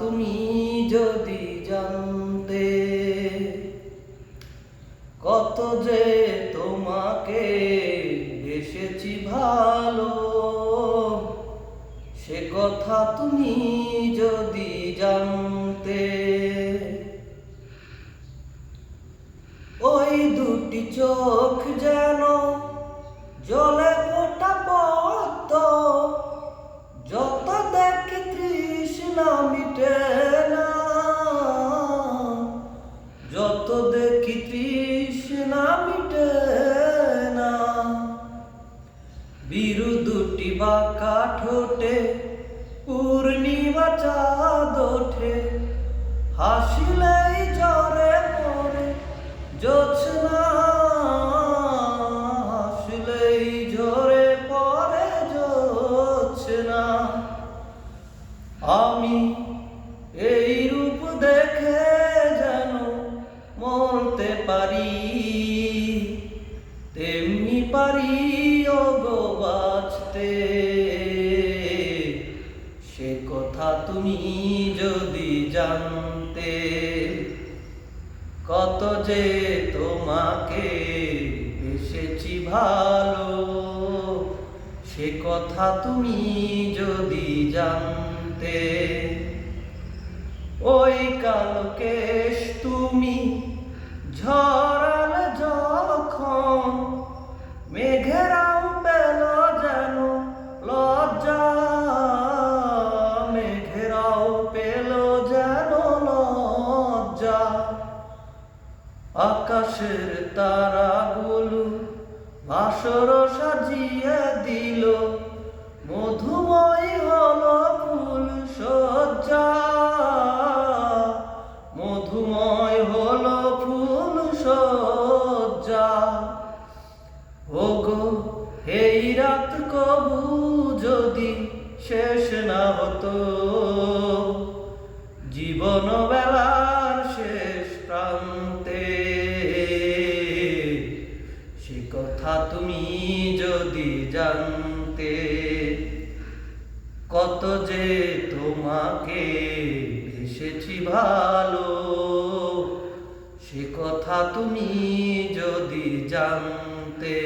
তুমি যদি জানতে কত যে তোমাকে এসেছি ভালো, সে কথা তুমি যদি জানতে ওই দুটি চোখ যেন তৃষ্ণা মিটে না যত দেখি তৃষ্ণা মিটে না বিরু দুটি বাঁকা ঠোঁটে, পূর্ণিমা চাঁদ ওঠে। হাসিলেই জ্বরে পড়ে জোছনা আমি এই রূপ দেখে যেন মরতে পারি। তেমনি পারি গো বাঁচতে। সে কথা তুমি যদি জানতে, কত যে তোমাকে এসেছি ভালো, সে কথা তুমি যদি জানতে ওই কালকেশ তুমি ঝরাল যখন মেঘেরাও পেল যেন লজ্জা মেঘেরাও পেল যেন লজ্জা। আকাশের তারাগুলো বাসর সাজিয়ে দিল মধুময় না হতো। জীবন বেলার শেষ প্রান্তে। সে কথা তুমি যদি জানতে, কত যে তোমাকে এসেছি ভালো, সে কথা তুমি যদি জানতে।